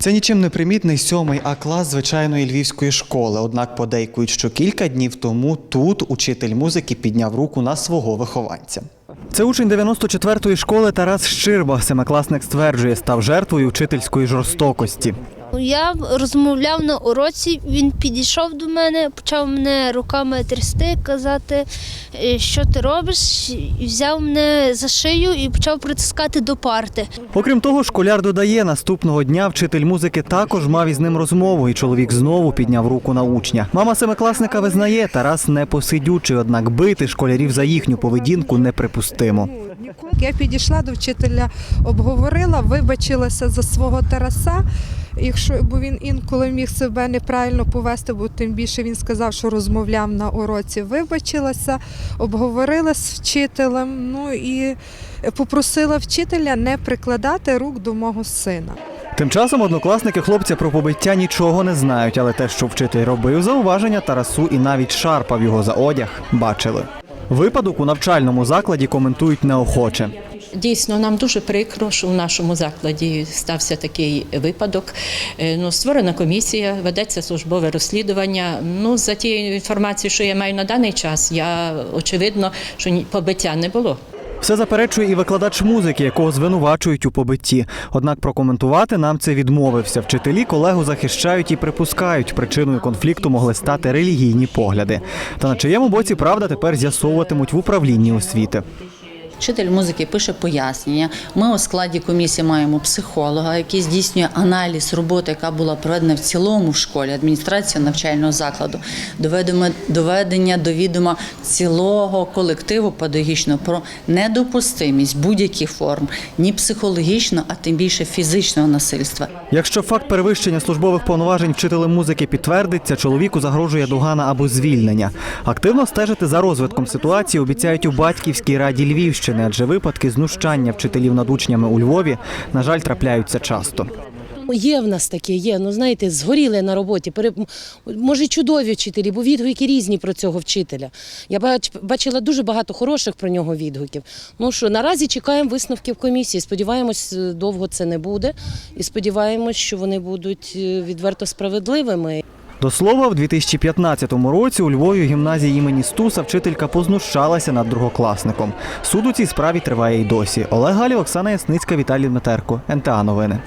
Це нічим не примітний сьомий А клас звичайної львівської школи. Однак подейкують, що кілька днів тому тут учитель музики підняв руку на свого вихованця. Це учень 94-ї школи Тарас Щирба. Семикласник стверджує, став жертвою вчительської жорстокості. Я розмовляв на уроці, він підійшов до мене, почав мене руками трясти, казати, е, що ти робиш, і взяв мене за шию і почав притискати до парти. Окрім того, школяр додає, наступного дня вчитель музики також мав із ним розмову, і чоловік знову підняв руку на учня. Мама семикласника визнає, Тарас не посидючий, однак бити школярів за їхню поведінку неприпустимо. Я підійшла до вчителя, обговорила, вибачилася за свого Тараса. Якщо бо він інколи міг себе неправильно повести, бо тим більше він сказав, що розмовляв на уроці. Вибачилася, обговорила з вчителем. Ну і попросила вчителя не прикладати рук до мого сина. Тим часом однокласники хлопця про побиття нічого не знають, але те, що вчитель робив зауваження Тарасу і навіть шарпав його за одяг, бачили. Випадок у навчальному закладі коментують неохоче. Дійсно, нам дуже прикро, що в нашому закладі стався такий випадок. Е, Ну, створена комісія, ведеться службове розслідування. Ну, за тією інформацією, що я маю на даний час, я очевидно, що побиття не було. Все заперечує і викладач музики, якого звинувачують у побитті. Однак прокоментувати нам це відмовився. Вчителі колегу захищають і припускають. Причиною конфлікту могли стати релігійні погляди. Та на чиєму боці правда тепер з'ясовуватимуть в управлінні освіти. Вчитель музики пише пояснення. Ми у складі комісії маємо психолога, який здійснює аналіз роботи, яка була проведена в цілому в школі, адміністрація навчального закладу, доведення, до відома цілого колективу педагогічного про недопустимість будь-яких форм, ні психологічного, а тим більше фізичного насильства. Якщо факт перевищення службових повноважень вчителем музики підтвердиться, чоловіку загрожує догана або звільнення. Активно стежити за розвитком ситуації обіцяють у батьківській раді Львівщини, адже випадки знущання вчителів над учнями у Львові, на жаль, трапляються часто. Є в нас таке, є. Ну знаєте, згоріли на роботі. Може, чудові вчителі, бо відгуки різні про цього вчителя. Я бач... бачила дуже багато хороших про нього відгуків. Ну що наразі чекаємо висновків комісії. Сподіваємось, е, довго це не буде, і сподіваємось, що вони будуть е, відверто справедливими. До слова, в 2015 році у Львові в гімназії імені Стуса вчителька познущалася над другокласником. Суд у цій справі триває й досі. Олег Галів, Оксана Ясницька, Віталій Дмитерко. НТА Новини.